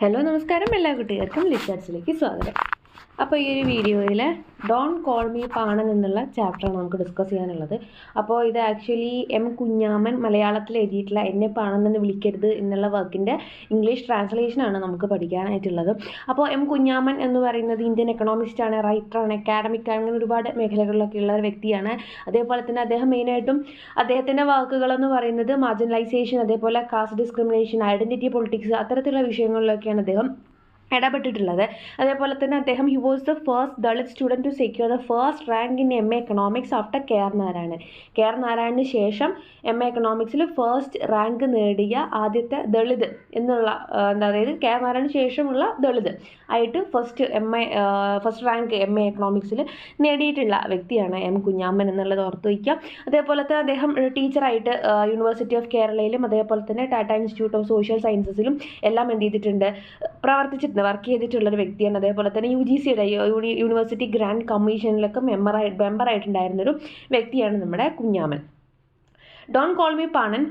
Hello നമസ്കാരം എല്ലാ കുട്ടികൾക്കും ലിറ്റാർസിലേക്ക് സ്വാഗതം. അപ്പോൾ ഈ ഒരു വീഡിയോയിൽ ഡോൺ കോൾ മീ പാണൻ എന്നുള്ള ചാപ്റ്ററാണ് നമുക്ക് ഡിസ്കസ് ചെയ്യാനുള്ളത്. അപ്പോൾ ഇത് ആക്ച്വലി എം കുഞ്ഞാമൻ മലയാളത്തിൽ എഴുതിയിട്ടുള്ള എന്നെ പാണെന്ന് വിളിക്കരുത് എന്നുള്ള വർക്കിന്റെ ഇംഗ്ലീഷ് ട്രാൻസ്ലേഷനാണ് നമുക്ക് പഠിക്കാനായിട്ടുള്ളത്. അപ്പോൾ എം കുഞ്ഞാമൻ എന്ന് പറയുന്നത് ഇന്ത്യൻ എക്കണോമിസ്റ്റാണ് റൈറ്ററാണ് അക്കാഡമിക് അങ്ങനെ ഒരുപാട് മേഖലകളിലൊക്കെ ഉള്ള ഒരു വ്യക്തിയാണ്. അതേപോലെ തന്നെ അദ്ദേഹം മെയിനായിട്ടും അദ്ദേഹത്തിന്റെ വാക്കുകളെന്ന് പറയുന്നത് മാർജിനലൈസേഷൻ അതേപോലെ കാസ്റ്റ് ഡിസ്ക്രിമിനേഷൻ ഐഡന്റിറ്റി പൊളിറ്റിക്സ് അത്തരത്തിലുള്ള വിഷയങ്ങളിലൊക്കെയാണ് അദ്ദേഹം ഇടപെട്ടിട്ടുള്ളത്. അതേപോലെ തന്നെ അദ്ദേഹം he was the first Dalit student to secure the first rank in M A economics after K R Narayanan K R നാരായണന് ശേഷം എം എ എക്കണോമിക്സിൽ ഫസ്റ്റ് റാങ്ക് നേടിയ ആദ്യത്തെ ദളിത് എന്നുള്ള എന്താ അതായത് കെ ആർ നാരായണന് ശേഷമുള്ള ദളിത് ആയിട്ട് first M A first rank M A എക്കണോമിക്സിൽ നേടിയിട്ടുള്ള വ്യക്തിയാണ് എം കുഞ്ഞാമ്മൻ എന്നുള്ളത് ഓർത്ത് വയ്ക്കുക അതേപോലെ തന്നെ അദ്ദേഹം ടീച്ചറായിട്ട് യൂണിവേഴ്സിറ്റി ഓഫ് കേരളയിലും അതേപോലെ തന്നെ ടാറ്റ ഇൻസ്റ്റിറ്റ്യൂട്ട് ഓഫ് സോഷ്യൽ സയൻസസിലും എല്ലാം എന്ത് ചെയ്തിട്ടുണ്ട്? പ്രവർത്തിച്ചിട്ടുണ്ട്. വർക്ക് ചെയ്തിട്ടുള്ള ഒരു വ്യക്തിയാണ്. അതേപോലെ തന്നെ യു ജി സിയുടെ യൂണിവേഴ്സിറ്റി ഗ്രാൻഡ് കമ്മീഷനിലൊക്കെ മെമ്പറായി മെമ്പറായിട്ടുണ്ടായിരുന്നൊരു വ്യക്തിയാണ് നമ്മുടെ Kunhaman. Don't call me Panan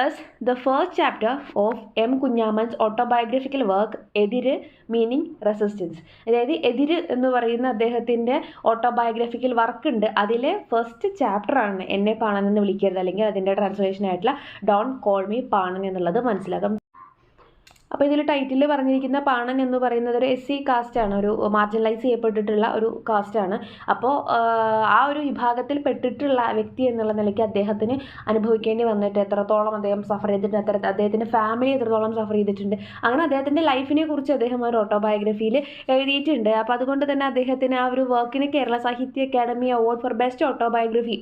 is the first chapter of M Kunhaman's autobiographical work Ethiru meaning resistance അതായത് എതിര് എന്ന് പറയുന്ന അദ്ദേഹത്തിന്റെ ഓട്ടോബയോഗ്രഫിക്കൽ വർക്ക് ഉണ്ട്. അതിലെ ഫസ്റ്റ് ചാപ്റ്ററാണ് എന്നെ പാണൻ എന്ന് വിളിക്കരുത്. അല്ലെങ്കിൽ അതിന്റെ ട്രാൻസ്ലേഷൻ ആയിട്ടുള്ള ഡോൺ കോൾ മീ പാണൻ എന്നുള്ളത് മനസ്സിലാക്കാം അപ്പോൾ ഇതിൽ ടൈറ്റിൽ പറഞ്ഞിരിക്കുന്ന പാണൻ എന്ന് പറയുന്നത് ഒരു എസ് സി കാസ്റ്റാണ് ഒരു മാർജിനലൈസ് ചെയ്യപ്പെട്ടിട്ടുള്ള ഒരു കാസ്റ്റാണ് അപ്പോൾ ആ ഒരു വിഭാഗത്തിൽ പെട്ടിട്ടുള്ള വ്യക്തി എന്നുള്ള നിലയ്ക്ക് അദ്ദേഹത്തിന് അനുഭവിക്കേണ്ടി വന്നിട്ട് എത്രത്തോളം അദ്ദേഹം സഫർ ചെയ്തിട്ടുണ്ട് എത്ര അദ്ദേഹത്തിന്റെ ഫാമിലി എത്രത്തോളം സഫർ ചെയ്തിട്ടുണ്ട്. അങ്ങനെ അദ്ദേഹത്തിന്റെ ലൈഫിനെ കുറിച്ച് അദ്ദേഹം ഒരു ഓട്ടോബയോഗ്രഫിയിൽ എഴുതിയിട്ടുണ്ട്. അപ്പോൾ അതുകൊണ്ട് തന്നെ അദ്ദേഹത്തിന് ആ ഒരു വർക്കിന് Kerala Sahitya Akademi award for best autobiography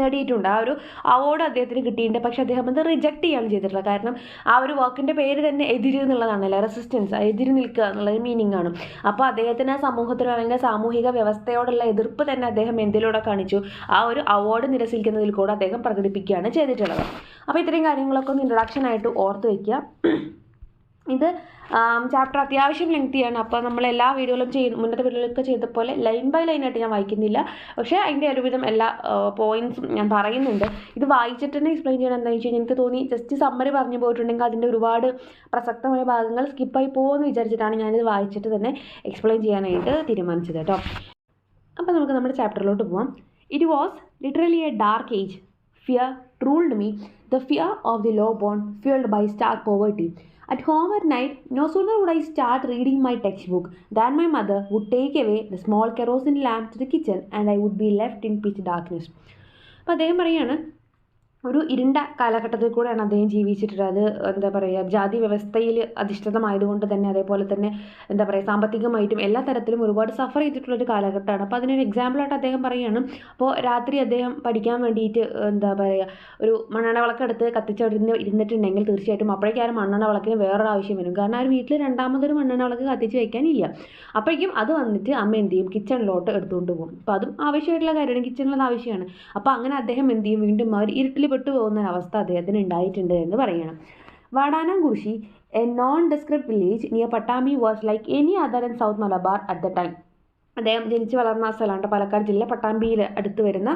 നേടിയിട്ടുണ്ട്. ആ ഒരു അവാർഡ് അദ്ദേഹത്തിന് കിട്ടിയിട്ടുണ്ട്. പക്ഷെ അദ്ദേഹം അത് റിജക്റ്റ് ചെയ്യുകയാണ് ചെയ്തിട്ടുള്ളത്. കാരണം ആ ഒരു വാക്കിന്റെ പേര് തന്നെ എതിര് എന്നുള്ളതാണല്ലോ? റെസിസ്റ്റൻസ് എതിര് നിൽക്കുക എന്നുള്ളൊരു മീനിങ് ആണ്. അപ്പോൾ അദ്ദേഹത്തിന് ആ സമൂഹത്തിനോ അല്ലെങ്കിൽ സാമൂഹിക വ്യവസ്ഥയോടുള്ള എതിർപ്പ് തന്നെ അദ്ദേഹം എന്തിലൂടെ കാണിച്ചു? ആ ഒരു അവാർഡ് നിരസിക്കുന്നതിൽ കൂടെ അദ്ദേഹം പ്രകടിപ്പിക്കുകയാണ് ചെയ്തിട്ടുള്ളത്. അപ്പോൾ ഇത്രയും കാര്യങ്ങളൊക്കെ ഒന്ന് ഇൻട്രൊഡക്ഷൻ ആയിട്ട് ഓർത്ത് വയ്ക്കുക ഇത് ചാപ്റ്റർ അത്യാവശ്യം ലെങ്തിയാണ് അപ്പോൾ നമ്മൾ എല്ലാ വീഡിയോകളും ചെയ്യുന്ന മുന്നത്തെ വീഡിയോയിലൊക്കെ ചെയ്ത പോലെ ലൈൻ ബൈ ലൈൻ ആയിട്ട് ഞാൻ വായിക്കുന്നില്ല. പക്ഷേ അതിന്റെ ഒരുവിധം എല്ലാ പോയിന്റ്സും ഞാൻ പറയുന്നുണ്ട്. ഇത് വായിച്ചിട്ട് തന്നെ എക്സ്പ്ലെയിൻ ചെയ്യണം. എന്താണെന്ന് വെച്ച് കഴിഞ്ഞാൽ എനിക്ക് തോന്നി ജസ്റ്റ് സമ്മറി പറഞ്ഞു പോയിട്ടുണ്ടെങ്കിൽ അതിന്റെ ഒരുപാട് പ്രസക്തമായ ഭാഗങ്ങൾ സ്കിപ്പായി പോകുമെന്ന് വിചാരിച്ചിട്ടാണ് ഞാനിത് വായിച്ചിട്ട് തന്നെ എക്സ്പ്ലെയിൻ ചെയ്യാനായിട്ട് തീരുമാനിച്ചത് കേട്ടോ. അപ്പോൾ നമുക്ക് നമ്മുടെ ചാപ്റ്ററിലോട്ട് പോവാം. It was literally a dark age fear ruled me the fear of the law born fuelled by star poverty At home at night, no sooner would I start reading my textbook than my mother would take away the small kerosene lamp to the kitchen and I would be left in pitch darkness. അപ്പോൾ അദ്ദേഹം പറയാണ് ഒരു ഇരുണ്ട കാലഘട്ടത്തിൽ കൂടെയാണ് അദ്ദേഹം ജീവിച്ചിട്ടുള്ളത്. എന്താ പറയുക ജാതി വ്യവസ്ഥയിൽ അധിഷ്ഠിതമായതുകൊണ്ട് തന്നെ അതേപോലെ തന്നെ എന്താ പറയുക സാമ്പത്തികമായിട്ടും എല്ലാ തരത്തിലും ഒരുപാട് സഫർ ചെയ്തിട്ടുള്ളൊരു കാലഘട്ടമാണ്. അപ്പോൾ അതിനൊരു എക്സാമ്പിളായിട്ട് അദ്ദേഹം പറയുകയാണ് അപ്പോൾ രാത്രി അദ്ദേഹം പഠിക്കാൻ വേണ്ടിയിട്ട് എന്താ പറയുക ഒരു മണ്ണെണ്ണ വിളക്കെടുത്ത് കത്തിച്ചവിടുന്ന് ഇരുന്നിട്ടുണ്ടെങ്കിൽ തീർച്ചയായിട്ടും അപ്പോഴേക്കും ആ മണ്ണെണ്ണ വിളക്കിന് വേറൊരു ആവശ്യം വരും. കാരണം ആ വീട്ടിൽ രണ്ടാമതൊരു മണ്ണെണ്ണ വിളക്ക് കത്തിച്ച് വയ്ക്കാനില്ല അപ്പോഴേക്കും അത് വന്നിട്ട് അമ്മ എന്ത് ചെയ്യും? കിച്ചണിലോട്ട് എടുത്തുകൊണ്ട് പോകും. അപ്പോൾ അതും ആവശ്യമായിട്ടുള്ള കാര്യമാണ്. കിച്ചണിലത് ആവശ്യമാണ്. അപ്പോൾ അങ്ങനെ അദ്ദേഹം എന്ത് ചെയ്യും? വീണ്ടും ഒരു ഇരുട്ടിൽ പെട്ടു പോകുന്ന ഒരു അവസ്ഥ അദ്ദേഹത്തിന് ഉണ്ടായിട്ടുണ്ട് എന്ന് പറയണം. Vadanamkurussi a nondescript village near Pattambi was like any other in south Malabar at the time അദ്ദേഹം ജനിച്ചു വളർന്ന സ്ഥലമാണ് പാലക്കാട് ജില്ല പട്ടാമ്പിയിൽ അടുത്ത് വരുന്ന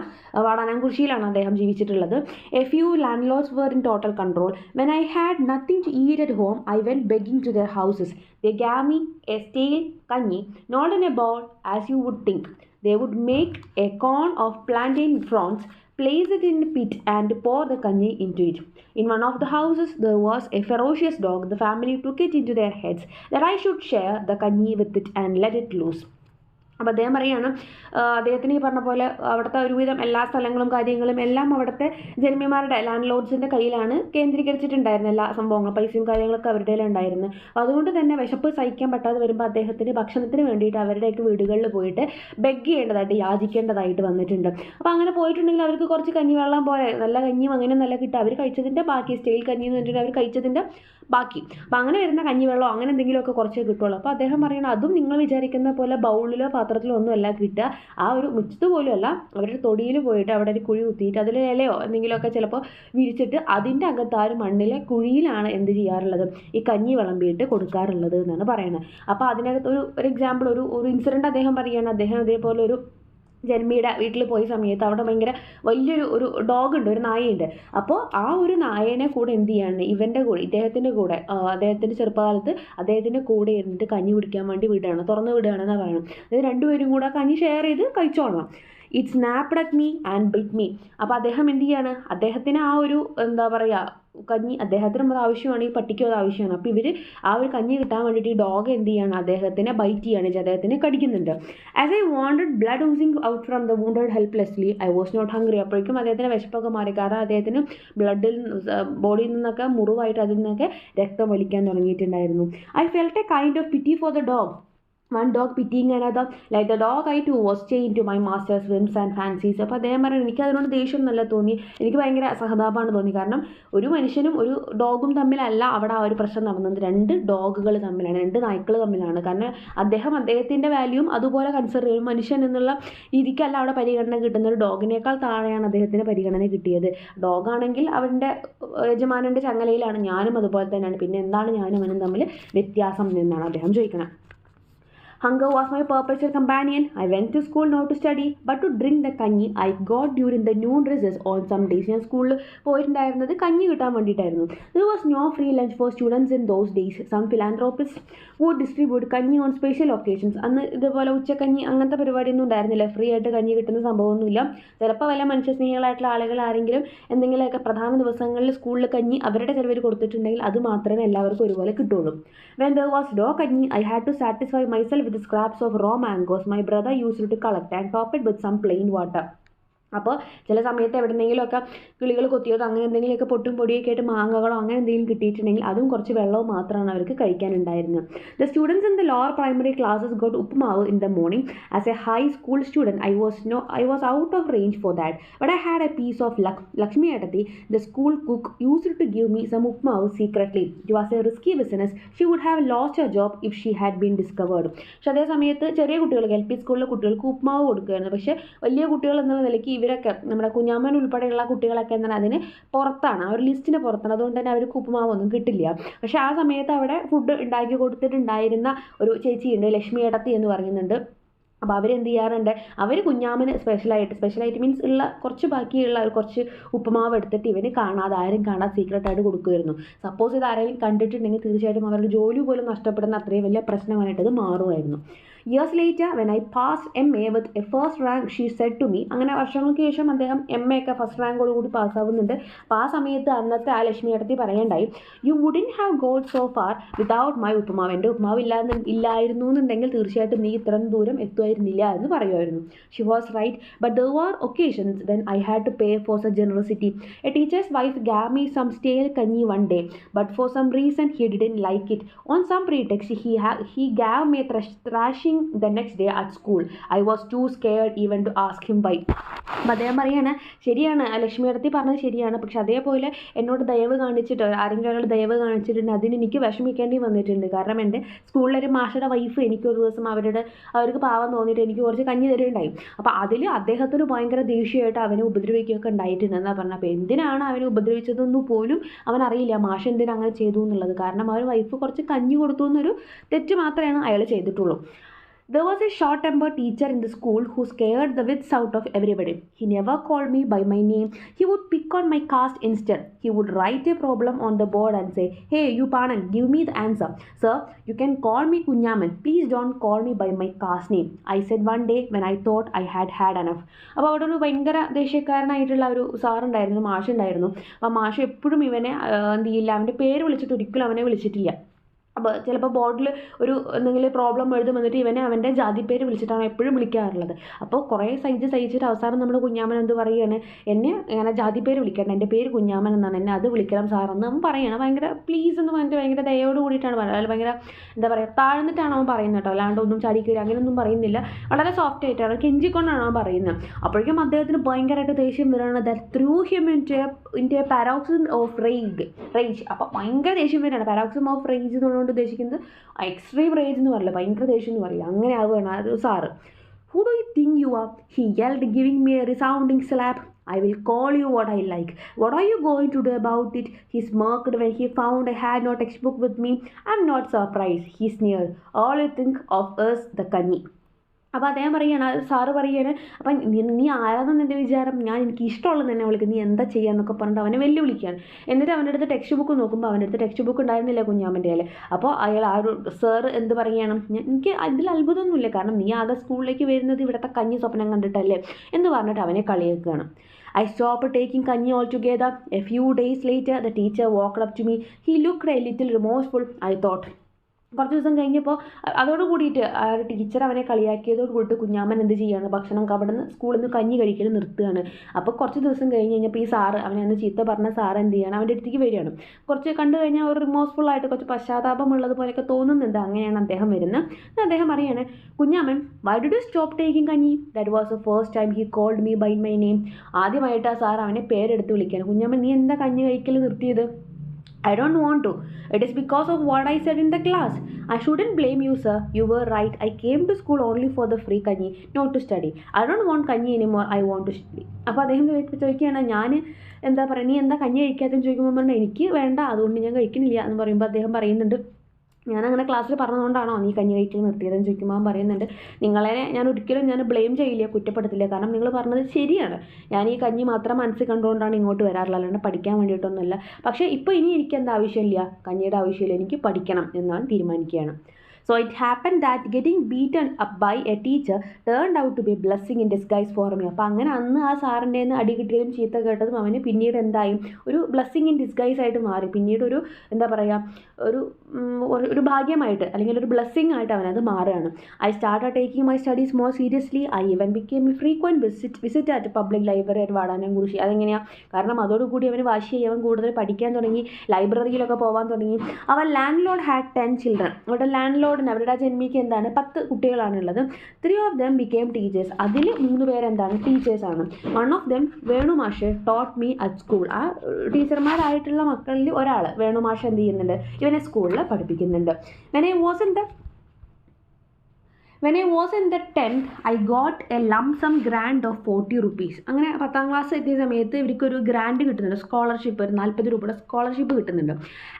വാടാനാംകുഴിയിലാണ് അദ്ദേഹം ജീവിച്ചിട്ടുള്ളത്. A few landlords were in total control when I had nothing to eat at home I went begging to their houses they gave a a kanji not not a bowl as you would think they would make a cone of plantain fronds, place it in a pit, and pour the kanyi into it. In one of the houses, there was a ferocious dog. The family took it into their heads that I should share the kanyi with it and let it loose. അപ്പോൾ അദ്ദേഹം പറയുകയാണ് അദ്ദേഹത്തിന് ഈ പറഞ്ഞ പോലെ അവിടുത്തെ ഒരുവിധം എല്ലാ സ്ഥലങ്ങളും കാര്യങ്ങളും എല്ലാം അവിടുത്തെ ജന്മിമാരുടെ ലാൻഡ് ലോഡ്സിന്റെ കയ്യിലാണ് കേന്ദ്രീകരിച്ചിട്ടുണ്ടായിരുന്നത് എല്ലാ സംഭവങ്ങളും പൈസയും കാര്യങ്ങളൊക്കെ അവരുടെ ഉണ്ടായിരുന്നു അപ്പോൾ അതുകൊണ്ട് തന്നെ വിശപ്പ് സഹിക്കാൻ പറ്റാതെ വരുമ്പോൾ അദ്ദേഹത്തിന് ഭക്ഷണത്തിന് വേണ്ടിയിട്ട് അവരുടെയൊക്കെ വീടുകളിൽ പോയിട്ട് ബെഗ് ചെയ്യേണ്ടതായിട്ട് യാചിക്കേണ്ടതായിട്ട് വന്നിട്ടുണ്ട്. അപ്പോൾ അങ്ങനെ പോയിട്ടുണ്ടെങ്കിൽ അവർക്ക് കുറച്ച് കഞ്ഞി വെള്ളം പോലെ നല്ല കഞ്ഞിയും അങ്ങനെ നല്ല കിട്ടുക. അവർ കഴിച്ചതിന്റെ ബാക്കി സ്റ്റൈൽ കഞ്ഞി എന്ന് പറഞ്ഞിട്ട് അവർ കഴിച്ചതിന്റെ ബാക്കി. അപ്പം അങ്ങനെ വരുന്ന കഞ്ഞി കഞ്ഞിവെള്ളമോ അങ്ങനെ എന്തെങ്കിലുമൊക്കെ കുറച്ച് കിട്ടുള്ളൂ. അപ്പോൾ അദ്ദേഹം പറയണം അതും നിങ്ങൾ വിചാരിക്കുന്ന പോലെ ബൗളിലോ പാത്രത്തിലോ ഒന്നും അല്ല കിട്ടുക. ആ ഒരു മുറ്റത്ത് പോലും അല്ല അവരുടെ തൊടിയിൽ പോയിട്ട് അവിടെ ഒരു കുഴി കുത്തിയിട്ട് അതിൽ ഇലയോ എന്തെങ്കിലുമൊക്കെ ചിലപ്പോൾ വിരിച്ചിട്ട് അതിന്റെ അകത്ത് ആ ഒരു മണ്ണിലെ കുഴിയിലാണ് എന്ത് ചെയ്യാറുള്ളത്? ഈ കഞ്ഞി വിളമ്പിയിട്ട് കൊടുക്കാറുള്ളത് എന്നാണ് പറയുന്നത്. അപ്പോൾ അതിനകത്ത് ഒരു ഒരു എക്സാമ്പിൾ ഒരു ഒരു ഇൻസിഡന്റ് അദ്ദേഹം പറയുകയാണ്. അദ്ദേഹം അതേപോലെ ഒരു ജന്മിയുടെ വീട്ടിൽ പോയ സമയത്ത് അവിടെ ഭയങ്കര വലിയൊരു ഒരു ഡോഗ് ഉണ്ട് ഒരു നായയുണ്ട്. അപ്പോൾ ആ ഒരു നായേനെ കൂടെ എന്ത് ചെയ്യാണ് ഇവന്റെ കൂടെ ഇദ്ദേഹത്തിന്റെ കൂടെ അദ്ദേഹത്തിന്റെ ചെറുപ്പകാലത്ത് അദ്ദേഹത്തിന്റെ കൂടെ ഇരുന്നിട്ട് കഞ്ഞി കുടിക്കാൻ വേണ്ടി വിടുകയാണ് തുറന്ന് വിടുകയാണെന്നാണ് പറയുന്നത്. അതായത് രണ്ടുപേരും കൂടെ കഞ്ഞി ഷെയർ ചെയ്ത് കഴിച്ചോളണം. It's snapped at me and bit me അപ്പോൾ അദ്ദേഹം എന്ത് ചെയ്യാണ്? അദ്ദേഹത്തിന് ആ ഒരു എന്താ പറയുക കഞ്ഞി അദ്ദേഹത്തിന് അത് ആവശ്യമാണ് ഈ പട്ടിക്കും അത് ആവശ്യമാണ്. അപ്പോൾ ഇവർ ആ ഒരു കഞ്ഞി കിട്ടാൻ വേണ്ടിയിട്ട് ഈ ഡോഗ് എന്ത് ചെയ്യാണ്? അദ്ദേഹത്തിനെ ബൈറ്റ് ചെയ്യാണ് അദ്ദേഹത്തിനെ കടിക്കുന്നുണ്ട്. As I wanted blood oozing out from the wounded helplessly I was not hungry അപ്പോഴേക്കും അദ്ദേഹത്തിന് വിശപ്പൊക്കെ മാറി. കാരണം അദ്ദേഹത്തിന് ബ്ലഡിൽ ബോഡിയിൽ നിന്നൊക്കെ മുറിവായിട്ട് അതിൽ നിന്നൊക്കെ രക്തം വലിക്കാൻ തുടങ്ങിയിട്ടുണ്ടായിരുന്നു. I felt a kind of pity for the dog one dog pitting another like the dog I too was chain to my master's whims and fancies അപ്പോൾ അദ്ദേഹം പറഞ്ഞു എനിക്ക് അതിനോട് ദേഷ്യം നല്ല തോന്നി. എനിക്ക് ഭയങ്കര സഹതാപമാണ് തോന്നി. കാരണം ഒരു മനുഷ്യനും ഒരു ഡോഗും തമ്മിലല്ല അവിടെ ആ ഒരു പ്രശ്നം നടന്നത്. രണ്ട് ഡോഗുകൾ തമ്മിലാണ് രണ്ട് നായ്ക്കൾ തമ്മിലാണ്. കാരണം അദ്ദേഹം അദ്ദേഹത്തിന്റെ വാല്യൂം അതുപോലെ കൺസിഡർ ചെയ്യും മനുഷ്യൻ എന്നുള്ള രീതിക്കല്ല അവിടെ പരിഗണന കിട്ടുന്ന ഒരു ഡോഗിനേക്കാൾ താഴെയാണ് അദ്ദേഹത്തിന് പരിഗണന കിട്ടിയത്. ഡോഗാണെങ്കിൽ അവന്റെ യജമാനന്റെ ചങ്ങലയിലാണ്. ഞാനും അതുപോലെ തന്നെയാണ്. പിന്നെ എന്താണ് ഞാനും അവനും തമ്മിൽ വ്യത്യാസം എന്നാണ് അദ്ദേഹം ചോദിക്കുന്നത്. Hunger was my perpetual companion. I went to school not to study, but to drink the kanyi I got during the noon recess on some days. ഞാൻ സ്കൂളിൽ പോയിട്ടുണ്ടായിരുന്നത് കഞ്ഞി കിട്ടാൻ വേണ്ടിയിട്ടായിരുന്നു There was no free lunch for students in those days. Some philanthropists would distribute കഞ്ഞി on special occasions. അന്ന് ഇതുപോലെ ഉച്ചക്കഞ്ഞി അങ്ങനത്തെ പരിപാടിയൊന്നും ഉണ്ടായിരുന്നില്ല ഫ്രീ ആയിട്ട് കഞ്ഞി കിട്ടുന്ന സംഭവമൊന്നുമില്ല ചിലപ്പോൾ വല്ല മനുഷ്യസ്നേഹികളായിട്ടുള്ള ആളുകൾ ആരെങ്കിലും എന്തെങ്കിലുമൊക്കെ പ്രധാന ദിവസങ്ങളിൽ സ്കൂളിൽ കഞ്ഞി അവരുടെ ചിലവർ കൊടുത്തിട്ടുണ്ടെങ്കിൽ അത് മാത്രമേ എല്ലാവർക്കും ഒരുപോലെ കിട്ടുള്ളൂ When there was no കഞ്ഞി I had to satisfy myself with scraps of raw mangoes my brother used to collect and top it with some plain water. അപ്പോൾ ചില സമയത്ത് എവിടെന്നെങ്കിലുമൊക്കെ കിളികൾ കൊത്തിയതോ അങ്ങനെ എന്തെങ്കിലുമൊക്കെ പൊട്ടും പൊടിയൊക്കെ ആയിട്ട് മാങ്ങകളോ അങ്ങനെ എന്തെങ്കിലും കിട്ടിയിട്ടുണ്ടെങ്കിൽ അതും കുറച്ച് വെള്ളവും മാത്രമാണ് അവർക്ക് കഴിക്കാനുണ്ടായിരുന്നത്. The students in the lower primary classes got uppumavu in the morning as a high school student I was no I was out of range for that but I had a piece of luck Lakshmi Ettathi the school cook used to give me some uppumavu secretly it was a risky business she would have lost a job if she had been discovered പക്ഷേ അതേ സമയത്ത് ചെറിയ കുട്ടികൾക്ക് L P സ്കൂളിലെ കുട്ടികൾക്ക് ഉപ്പുമാവ് കൊടുക്കുകയായിരുന്നു. പക്ഷേ വലിയ കുട്ടികൾ എന്നുള്ള നിലയ്ക്ക് ഇവരൊക്കെ നമ്മുടെ കുഞ്ഞാമ്മൻ ഉൾപ്പെടെയുള്ള കുട്ടികളൊക്കെ എന്താണ് അതിന് പുറത്താണ്. ആ ഒരു ലിസ്റ്റിന് പുറത്താണ്. അതുകൊണ്ട് തന്നെ അവർക്ക് ഉപ്പുമാവൊന്നും കിട്ടില്ല. പക്ഷേ ആ സമയത്ത് അവിടെ ഫുഡ് ഉണ്ടാക്കി കൊടുത്തിട്ടുണ്ടായിരുന്ന ഒരു ചേച്ചിയുണ്ട് ലക്ഷ്മി എടത്തി എന്ന് പറയുന്നുണ്ട്. അപ്പോൾ അവരെന്ത് ചെയ്യാറുണ്ട്? അവർ കുഞ്ഞാമന് സ്പെഷ്യലായിട്ട് സ്പെഷ്യലായിട്ട് മീൻസ് ഉള്ള കുറച്ച് ബാക്കിയുള്ള കുറച്ച് ഉപ്പുമാവ് എടുത്തിട്ട് ഇവന് കാണാതെ ആരും കാണാതെ സീക്രട്ടായിട്ട് കൊടുക്കുമായിരുന്നു. സപ്പോസ് ഇത് ആരെങ്കിലും കണ്ടിട്ടുണ്ടെങ്കിൽ തീർച്ചയായിട്ടും അവരുടെ ജോലി പോലും നഷ്ടപ്പെടുന്ന അത്രയും വലിയ പ്രശ്നമായിട്ട് അത് മാറുമായിരുന്നു. Years later when I pass M A with a first rank she said to me അങ്ങനെ വർഷങ്ങൾക്ക് ശേഷം അദ്ദേഹം എം എ ഒക്കെ ഫസ്റ്റ് റാങ്കോട് കൂടി പാസ്സാവുന്നുണ്ട് അപ്പോൾ ആ സമയത്ത് അന്നത്തെ ആ ലക്ഷ്മി അടുത്ത് പറയണ്ടായി you wouldn't have got so far without my uppumavu. എന്റെ ഉപ്പുമാവ് ഇല്ലാന്ന് ഇല്ലായിരുന്നു എന്നുണ്ടെങ്കിൽ തീർച്ചയായിട്ടും നീ ഇത്രയും ദൂരം എത്തുമായിരുന്നില്ല എന്ന് പറയുമായിരുന്നു. She was right but there are occasions when I had to pay for the generosity a teacher's wife gave me some stale kanji one day but for some reason he didn't like it on some pretext he ha he gave me thrashing the next day at school I was too scared even to ask him why അപ്പം അദ്ദേഹം പറയാണ് ശരിയാണ്. ലക്ഷ്മി അടുത്തി പറഞ്ഞത് ശരിയാണ്. പക്ഷെ അതേപോലെ എന്നോട് ദയവ് കാണിച്ചിട്ട് ആരെങ്കിലും ഒരാൾ ദയവ് കാണിച്ചിട്ടുണ്ട് അതിന് എനിക്ക് വിഷമിക്കേണ്ടി വന്നിട്ടുണ്ട്. കാരണം എന്റെ സ്കൂളിലൊരു മാഷയുടെ വൈഫ് എനിക്കൊരു ദിവസം അവരുടെ അവർക്ക് പാവം തോന്നിയിട്ട് എനിക്ക് കുറച്ച് കഞ്ഞി തരുകയുണ്ടായി. അപ്പോൾ അതിൽ അദ്ദേഹത്തിന് ഭയങ്കര ദേഷ്യമായിട്ട് അവനെ ഉപദ്രവിക്കുകയൊക്കെ ഉണ്ടായിട്ടുണ്ടെന്നാണ് പറഞ്ഞത്. അപ്പോൾ എന്തിനാണ് അവനെ ഉപദ്രവിച്ചതെന്ന് പോലും അവൻ അറിയില്ല. മാഷ് എന്തിനാ അങ്ങനെ ചെയ്തു എന്നുള്ളത്? കാരണം അവർ വൈഫ് കുറച്ച് കഞ്ഞി കൊടുത്തു എന്നൊരു തെറ്റ് മാത്രമേ അയാൾ ചെയ്തിട്ടുള്ളൂ. There was a short tempered teacher in the school who scared the wits out of everybody. He never called me by my name. He would pick on my caste instead. He would write a problem on the board and say, Hey, you Panan, give me the answer. Sir, you can call me Kunyaman. Please don't call me by my caste name. I said one day when I thought I had had enough. അപ്പോൾ അവിടെ ഒരു ഭയങ്കര ദേഷ്യക്കാരനായിട്ടുള്ള ഒരു സാറുണ്ടായിരുന്നു മാഷുണ്ടായിരുന്നു അപ്പോൾ മാഷ് എപ്പോഴും ഇവനെ ആ, എന്ത് ചെയ്യില്ല അവന്റെ പേര് വിളിച്ചിട്ട് ഒരിക്കലും അവനെ വിളിച്ചിട്ടില്ല അപ്പോൾ ചിലപ്പോൾ ബോർഡിൽ ഒരു എന്തെങ്കിലും പ്രോബ്ലം എഴുതും എന്നിട്ട് ഇവനെ അവന്റെ ജാതി പേര് വിളിച്ചിട്ടാണ് എപ്പോഴും വിളിക്കാറുള്ളത്. അപ്പോൾ കുറേ സഹിച്ച് സഹിച്ചിട്ട് അവസാനം നമ്മൾ കുഞ്ഞാമൻ എന്ത് പറയുകയാണ് എന്നെ അങ്ങനെ ജാതി പേര് വിളിക്കണം എന്റെ പേര് കുഞ്ഞാമൻ എന്നാണ്. എന്നെ അത് വിളിക്കണം സാറെന്ന് അവൻ പറയണം. ഭയങ്കര പ്ലീസ് എന്ന് പറഞ്ഞിട്ട് ഭയങ്കര ദയോട് കൂടിയിട്ടാണ് പറയുന്നത്. അല്ലെങ്കിൽ ഭയങ്കര എന്താ പറയുക താഴ്ന്നിട്ടാണ് അവൻ പറയുന്നത് കേട്ടോ. അല്ലാണ്ട് ഒന്നും ചാടി കയറി അങ്ങനെയൊന്നും പറയുന്നില്ല. വളരെ സോഫ്റ്റ് ആയിട്ടാണ് കെഞ്ചിക്കൊണ്ടാണ് അവൻ പറയുന്നത്. അപ്പോഴേക്കും അദ്ദേഹത്തിന് ഭയങ്കരമായിട്ട് ദേഷ്യം വരികയാണ് ത്രൂ ഹിം ഇന്റെ പാരോക്സിൻ ഓഫ് റേഗ് റേജ് അപ്പോൾ ഭയങ്കര ദേഷ്യം വരികയാണ് പാരോക്സിൻ ഓഫ് റേജ് പറഞ്ഞുകൊണ്ട് ഉദ്ദേശിക്കുന്നത് എക്സ്ട്രീം റേജ് എന്ന് പറയില്ല ഭയങ്കര ദേഷ്യം എന്ന് പറയില്ല. അങ്ങനെ ആവുകയാണ് അത് sir. Who do you think you are he held giving me a resounding slap I will call you what I like what are you going to do about it he smirked when he found I had not ex book with me I am not surprised he sneered all you think of is the kanji അപ്പോൾ അദ്ദേഹം പറയുകയാണ് sir പറയുകയാണ് അപ്പം നീ ആരാണെന്ന് എന്റെ വിചാരം? ഞാൻ എനിക്ക് ഇഷ്ടമുള്ളത് തന്നെ വിളിക്കും നീ എന്താ ചെയ്യുക എന്നൊക്കെ പറഞ്ഞിട്ട് അവനെ വെല്ലുവിളിക്കുകയാണ്. എന്നിട്ട് അവന്റെ അടുത്ത് ടെക്സ്റ്റ് ബുക്ക് നോക്കുമ്പോൾ അവന്റെ അടുത്ത് ടെക്സ്റ്റ് ബുക്ക് ഉണ്ടായിരുന്നില്ല കുഞ്ഞാമ്മന്റെ കയ്യിൽ അപ്പോൾ അയാൾ ആ ഒരു സാർ എന്ത് പറയുകയാണ് എനിക്ക് അതിൽ അത്ഭുതമൊന്നുമില്ല. കാരണം നീ ആകെ സ്കൂളിലേക്ക് വരുന്നത് ഇവിടുത്തെ കഞ്ഞി സ്വപ്നം കണ്ടിട്ടല്ലേ? എന്ന് പറഞ്ഞിട്ട് അവനെ കളിയാക്കുകയാണ്. I stop taking kanji altogether a few days later the teacher walked up to me he look a little remorseful I thought. കുറച്ച് ദിവസം കഴിഞ്ഞപ്പോൾ അതോട് കൂടിയിട്ട് ആ ഒരു ടീച്ചർ അവനെ കളിയാക്കിയതോട് കൂടിയിട്ട് കുഞ്ഞാമ്മൻ എന്ത് ചെയ്യാണ് ഭക്ഷണം അവിടെ നിന്ന് സ്കൂളിൽ നിന്ന് കഞ്ഞി കഴിക്കൽ നിർത്തുകയാണ് അപ്പോൾ കുറച്ച് ദിവസം കഴിഞ്ഞ് കഴിഞ്ഞപ്പോൾ ഈ സാറ് അവനെ അന്ന് ചീത്ത പറഞ്ഞ സാറ് എന്ത് ചെയ്യണം? അവന്റെ അടുത്തേക്ക് വരികയാണ്. കുറച്ച് കണ്ടു കഴിഞ്ഞാൽ ഒരു റിമോഴ്സ്ഫുൾ ആയിട്ട് കുറച്ച് പശ്ചാത്താപമുള്ളത് പോലെയൊക്കെ തോന്നുന്നുണ്ട്. അങ്ങനെയാണ് അദ്ദേഹം വരുന്നത്. അദ്ദേഹം പറയാണ് Kunhaman why do you stop taking kanji? That was the first time he called me by my name ആദ്യമായിട്ട് ആ സാർ അവനെ പേരെടുത്ത് വിളിക്കുകയാണ്. കുഞ്ഞാമ്മൻ നീ എന്താ കഞ്ഞി കഴിക്കൽ നിർത്തിയത്? I don't want to. It is because of what I said in the class. I shouldn't blame you, sir. You were right. I came to school only for the free kanyi, not to study. I don't want kanyi anymore. I want to study. അപ്പോൾ അദ്ദേഹം ചോദിക്കുകയാണ് ഞാൻ എന്താ പറയുക നീ എന്താ കഞ്ഞി കഴിക്കാത്തെന്ന് ചോദിക്കുമ്പോൾ പറഞ്ഞാൽ എനിക്ക് വേണ്ട അതുകൊണ്ട് ഞാൻ കഴിക്കുന്നില്ല എന്ന് പറയുമ്പോൾ അദ്ദേഹം പറയുന്നുണ്ട് ഞാൻ അങ്ങനെ ക്ലാസ്സിൽ പറഞ്ഞതുകൊണ്ടാണോ നീ കഞ്ഞി കഴിക്കൽ നിർത്തിയതെന്ന് ചോദിക്കുമ്പോൾ പറയുന്നുണ്ട് നിങ്ങളെ ഞാൻ ഒരിക്കലും ഞാൻ ബ്ലെയിം ചെയ്യില്ല കുറ്റപ്പെടുത്തില്ല. കാരണം നിങ്ങൾ പറഞ്ഞത് ശരിയാണ്. ഞാൻ ഈ കഞ്ഞി മാത്രം മനസ്സിൽ കണ്ടുകൊണ്ടാണ് ഇങ്ങോട്ട് വരാറുള്ളത്. അല്ലാണ്ട് പഠിക്കാൻ വേണ്ടിയിട്ടൊന്നുമല്ല. പക്ഷേ ഇപ്പോൾ ഇനി എനിക്ക് എന്താ ആവശ്യമില്ല കഞ്ഞിയുടെ ആവശ്യമില്ല. എനിക്ക് പഠിക്കണം എന്നാണ് തീരുമാനിക്കുകയാണ്. So it happened that getting beaten up by a teacher turned out to be a blessing in disguise for me. അപ്പോൾ അങ്ങനെ അന്ന് ആ സാറിന്റെ നിന്ന് അടി കിട്ടിയതും ചീത്ത കേട്ടതും അവന് പിന്നീട് എന്തായും? ഒരു ബ്ലസ്സിങ് ഇൻ ഡിസ്ഗൈസ് ആയിട്ട് മാറി. പിന്നീട് ഒരു എന്താ പറയുക ഒരു ഒരു ഭാഗ്യമായിട്ട് അല്ലെങ്കിൽ ഒരു ബ്ലസ്സിംഗ് ആയിട്ട് അവനത് മാറുകയാണ്. I start taking my studies more seriously I even became a frequent visit visit at public library at Vadanamkurussi അതെങ്ങനെയാണ് കാരണം അതോടുകൂടി അവന് വാശിയായി അവൻ കൂടുതൽ പഠിക്കാൻ തുടങ്ങി. ലൈബ്രറിയിലൊക്കെ പോകാൻ തുടങ്ങി. അവൻ landlord had ten children അവരുടെ ലാൻഡ് ലോഡിന് അവരുടെ ജന്മിക്ക് എന്താണ്? പത്ത് കുട്ടികളാണുള്ളത്. Three of them became teachers അതിൽ മൂന്ന് പേരെന്താണ്? ടീച്ചേഴ്സാണ് വൺ ഓഫ് ദം വേണു മാഷ് ടോട്ട് മീ അറ്റ് സ്കൂൾ ആ ടീച്ചർമാരായിട്ടുള്ള മക്കളിൽ ഒരാൾ വേണു മാഷ് എന്ത് ചെയ്യുന്നുണ്ട്? ഇവനെ സ്കൂളിൽ പഠിപ്പിക്കുന്നുണ്ട്. When I was in the when I was in the tenth I got a lump sum grand of forty rupees അങ്ങനെ പത്താം ക്ലാസ് എത്തിയ സമയത്ത് ഇവർക്കൊരു ഗ്രാൻഡ് കിട്ടുന്നുണ്ട്. സ്കോളർഷിപ്പ് ഒരു നാൽപ്പത് രൂപയുടെ സ്കോളർഷിപ്പ് കിട്ടുന്നുണ്ട്.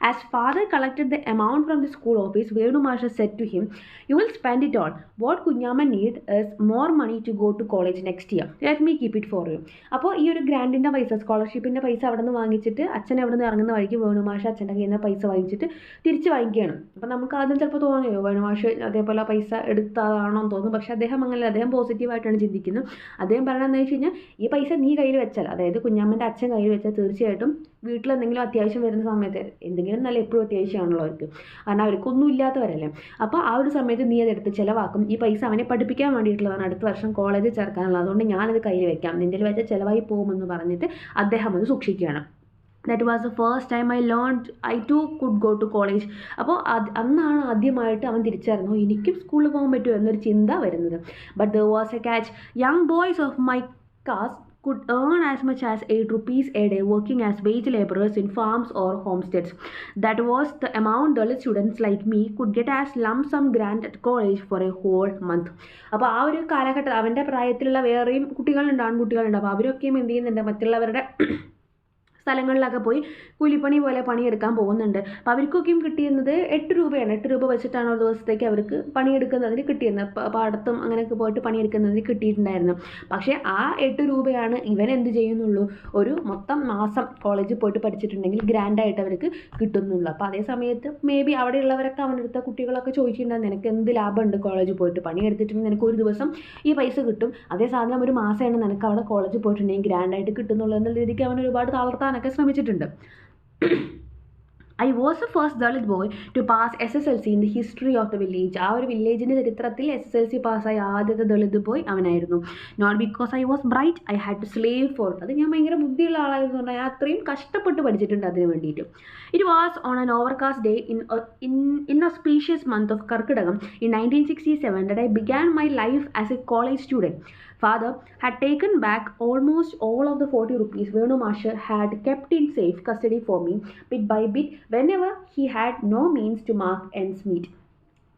As father collected the amount from the school office Venu Mash said to him you will spend it all what Kunhama needs is more money to go to college next year let me keep it for you അപ്പോൾ ഈ ഒരു ഗ്രാൻഡിന്റെ പൈസ സ്കോളർഷിപ്പിന്റെ പൈസ അവിടെ നിന്ന് വാങ്ങിച്ചിട്ട് അച്ഛൻ അവിടെ നിന്ന് ഇറങ്ങുന്ന വഴിക്ക് വേണു മാഷ അച്ഛന്റെ കയ്യിൽ നിന്ന് പൈസ വാങ്ങിച്ചിട്ട് തിരിച്ച് വാങ്ങിക്കുകയാണ്. അപ്പോൾ നമുക്ക് ആദ്യം ചിലപ്പോൾ തോന്നിയോ വേണു മാഷ് അതേപോലെ പൈസ എടുത്ത ആണോ എന്ന് തോന്നും പക്ഷേ അദ്ദേഹം അങ്ങനെ അദ്ദേഹം പോസിറ്റീവായിട്ടാണ് ചിന്തിക്കുന്നത്. അദ്ദേഹം പറയണതെന്ന് വെച്ച് കഴിഞ്ഞാൽ ഈ പൈസ നീ കയ്യിൽ വെച്ചാൽ അതായത് കുഞ്ഞാമ്മന്റെ അച്ഛൻ കയ്യിൽ വെച്ചാൽ തീർച്ചയായിട്ടും വീട്ടിൽ എന്തെങ്കിലും അത്യാവശ്യം വരുന്ന സമയത്ത് എന്തെങ്കിലും നല്ല എപ്പോഴും അത്യാവശ്യമാണല്ലോ അവർക്ക്. കാരണം അവർക്കൊന്നും ഇല്ലാത്തവരല്ലേ. അപ്പോൾ ആ ഒരു സമയത്ത് നീ അതെടുത്ത് ചിലവാക്കും. ഈ പൈസ അവനെ പഠിപ്പിക്കാൻ വേണ്ടിയിട്ടുള്ളതാണ്. അടുത്ത വർഷം കോളേജിൽ ചേർക്കാനുള്ളത് അതുകൊണ്ട് ഞാനത് കയ്യിൽ വെക്കാം. നിന്റെ വെച്ചാൽ ചിലവായി പോകുമെന്ന് പറഞ്ഞിട്ട് അദ്ദേഹം അത് സൂക്ഷിക്കുകയാണ്. That was the first time I learn I too could go to college അപ്പോൾ അത് അന്നാണ് ആദ്യമായിട്ട് അവൻ തിരിച്ചറിഞ്ഞു എനിക്കും സ്കൂളിൽ പോകാൻ പറ്റുമോ? എന്നൊരു ചിന്ത വരുന്നത്. But there was a catch young boys of my caste could earn as much as 8 rupees a day working as wage laborers in farms or homesteads. That was the amount Dalit students like me could get as lump sum grant at college for a whole month. അപ്പോൾ ആ ഒരു കാലഘട്ടം അവന്റെ പ്രായത്തിലുള്ള വേറെയും കുട്ടികളുണ്ട് ആൺകുട്ടികളുണ്ട്. അപ്പോൾ അവരൊക്കെയും എന്ത് ചെയ്യുന്നുണ്ട് മറ്റുള്ളവരുടെ സ്ഥലങ്ങളിലൊക്കെ പോയി കൂലിപ്പണി പോലെ പണിയെടുക്കാൻ പോകുന്നുണ്ട്. അപ്പോൾ അവർക്കൊക്കെയും കിട്ടിയിരുന്നത് എട്ട് രൂപയാണ്. എട്ട് രൂപ വെച്ചിട്ടാണ് ഒരു ദിവസത്തേക്ക് അവർക്ക് പണിയെടുക്കുന്നതിന് കിട്ടിയിരുന്നത്. പാടത്തും അങ്ങനെയൊക്കെ പോയിട്ട് പണിയെടുക്കുന്നതിന് കിട്ടിയിട്ടുണ്ടായിരുന്നു. പക്ഷേ ആ എട്ട് രൂപയാണ് ഇവൻ എന്ത് ചെയ്യുന്നുള്ളൂ? ഒരു മൊത്തം മാസം കോളേജിൽ പോയിട്ട് പഠിച്ചിട്ടുണ്ടെങ്കിൽ ഗ്രാൻഡായിട്ട് അവർക്ക് കിട്ടുന്നുള്ളൂ. അപ്പോൾ അതേ സമയത്ത് മേ ബി അവിടെയുള്ളവരൊക്കെ അവന്റെ അടുത്ത കുട്ടികളൊക്കെ ചോദിച്ചിട്ടുണ്ടായിരുന്നു നിനക്ക് എന്ത് ലാഭമുണ്ട് കോളേജിൽ പോയിട്ട്? പണിയെടുത്തിട്ടുണ്ടെങ്കിൽ നിനക്ക് ഒരു ദിവസം ഈ പൈസ കിട്ടും. അതേ സാധനം ഒരു മാസമാണ് നിനക്ക് അവിടെ കോളേജിൽ പോയിട്ടുണ്ടെങ്കിൽ ഗ്രാൻഡായിട്ട് കിട്ടുന്നുള്ളൂ എന്നുള്ള രീതിക്ക് അവൻ ഒരുപാട് താളർത്താനൊക്കെ ശ്രമിച്ചിട്ടുണ്ട്. I was a first Dalit boy to pass S S L C in the history of the village ആ ഒരു വില്ലേജിന്റെ ചരിത്രത്തിൽ എസ് എസ് എൽ സി പാസ്സായ ആദ്യത്തെ Dalit boy അവനായിരുന്നു. Not because I was bright I had to slave for അത് ഞാൻ ഭയങ്കര ബുദ്ധിയുള്ള ആളായിരുന്നു ഞാൻ അത്രയും കഷ്ടപ്പെട്ട് പഠിച്ചിട്ടുണ്ട് അതിന് വേണ്ടിയിട്ട്. It was on an overcast day in in a specious month of Karkidakam in nineteen sixty seven I began my life as a college student Father had taken back almost all of the 40 rupees Venu Master had kept in safe custody for me bit by bit whenever he had no means to mark ends meet.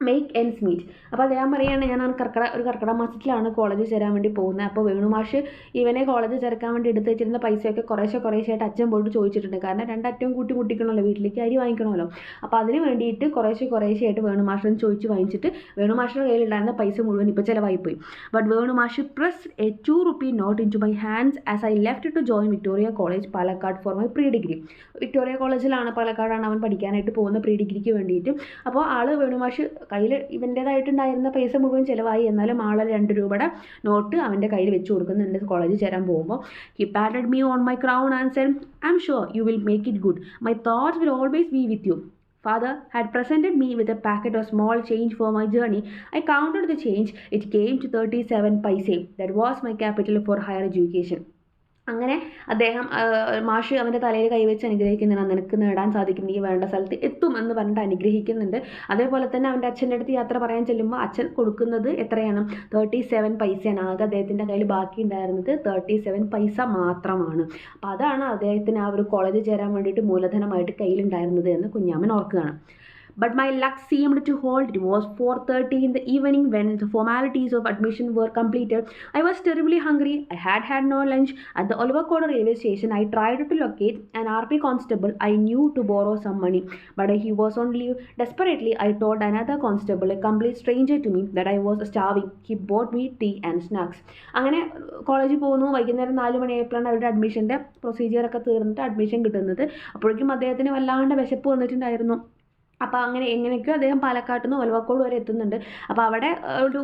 Make ends meet അപ്പോൾ അദ്ദേഹം പറയുകയാണ് ഞാൻ കർക്കിടക ഒരു കർക്കിടക മാസത്തിലാണ് കോളേജിൽ ചേരാൻ വേണ്ടി പോകുന്നത്. അപ്പോൾ വേണുമാഷ് ഇവനെ കോളേജിൽ ചേർക്കാൻ വേണ്ടി എടുത്ത് വെച്ചിരുന്ന പൈസയൊക്കെ കുറേശ്ശെ കുറേശ്ശായിട്ട് അച്ഛൻ പോയിട്ട് ചോദിച്ചിട്ടുണ്ട്. കാരണം രണ്ടറ്റവും കൂട്ടി മുട്ടിക്കണമല്ലോ വീട്ടിലേക്ക് അരി വാങ്ങിക്കണമല്ലോ. അപ്പോൾ അതിന് വേണ്ടിയിട്ട് കുറേശ്ശെ കുറേശ്ശെയായിട്ട് വേണുമാഷിന് ചോദിച്ച് വാങ്ങിച്ചിട്ട് വേണുമാഷിന്റെ കയ്യിലുണ്ടായിരുന്ന പൈസ മുഴുവൻ ഇപ്പോൾ ചിലവായിപ്പോയി. But Venu Mash press a two rupee note into my hands as I left to join Victoria college Palakkad for my pre degree Victoria കോളേജിലാണ് പാലക്കാടാണ് അവൻ പഠിക്കാനായിട്ട് പോകുന്ന പ്രീ ഡിഗ്രിക്ക് വേണ്ടിയിട്ട്. അപ്പോൾ ആൾ വേണുമാഷ് കയ്യിൽ ഇവന്റേതായിട്ടുണ്ടായിരുന്ന പൈസ മുഴുവൻ ചിലവായി എന്നാലും ആളെ രണ്ട് രൂപയുടെ നോട്ട് അവന്റെ കയ്യിൽ വെച്ച് കൊടുക്കുന്നുണ്ട് കോളേജിൽ ചേരാൻ പോകുമ്പോൾ he patted me on my crown and said I am sure you will make it good my thoughts will always be with you Father had presented me with a packet of small change for my journey. I counted the change. It came to 37 paise. That was my capital for higher education. അങ്ങനെ അദ്ദേഹം മാഷ് അവന്റെ തലയിൽ കൈവച്ച് അനുഗ്രഹിക്കുന്നുണ്ട്. നിനക്ക് നേടാൻ സാധിക്കും നീ വേണ്ട സ്ഥലത്ത് എത്തും എന്ന് പറഞ്ഞിട്ട് അനുഗ്രഹിക്കുന്നുണ്ട്. അതേപോലെ തന്നെ അവന്റെ അച്ഛന്റെ അടുത്ത് യാത്ര പറയാൻ ചെല്ലുമ്പോൾ അച്ഛൻ കൊടുക്കുന്നത് എത്രയാണ്? തേർട്ടി സെവൻ പൈസയാണ്. ആകെ അദ്ദേഹത്തിന്റെ കയ്യിൽ ബാക്കി ഉണ്ടായിരുന്നത് തേർട്ടി സെവൻ പൈസ മാത്രമാണ്. അപ്പോൾ അതാണ് അദ്ദേഹത്തിന് ആ ഒരു കോളേജിൽ ചേരാൻ വേണ്ടിയിട്ട് മൂലധനമായിട്ട് കയ്യിലുണ്ടായിരുന്നത് എന്ന് കുഞ്ഞാമ്മൻ ഓർക്കുകയാണ്. But my luck seemed to hold. It was 4:30 in the evening when the formalities of admission were completed. I was terribly hungry. I had had no lunch. At the Olvakoda railway station, I tried to locate an RP constable I knew to borrow some money, but he was on leave. Desperately, I told another constable, a complete stranger to me, that I was starving. He bought me tea and snacks. അങ്ങനെ കോളേജിൽ പോകുന്നു വൈകുന്നേരം നാല് മണിയായപ്പോഴാണ് അവരുടെ അഡ്മിഷന്റെ പ്രൊസീജിയറൊക്കെ തീർന്നിട്ട് admission കിട്ടുന്നത് അപ്പോഴേക്കും അദ്ദേഹത്തിന് വല്ലാണ്ട് വിശപ്പ് വന്നിട്ടുണ്ടായിരുന്നു അപ്പോൾ അങ്ങനെ എങ്ങനെയൊക്കെയോ അദ്ദേഹം പാലക്കാട്ട് നിന്ന് ഒലവക്കോട് വരെ എത്തുന്നുണ്ട്. അപ്പോൾ അവിടെ ഒരു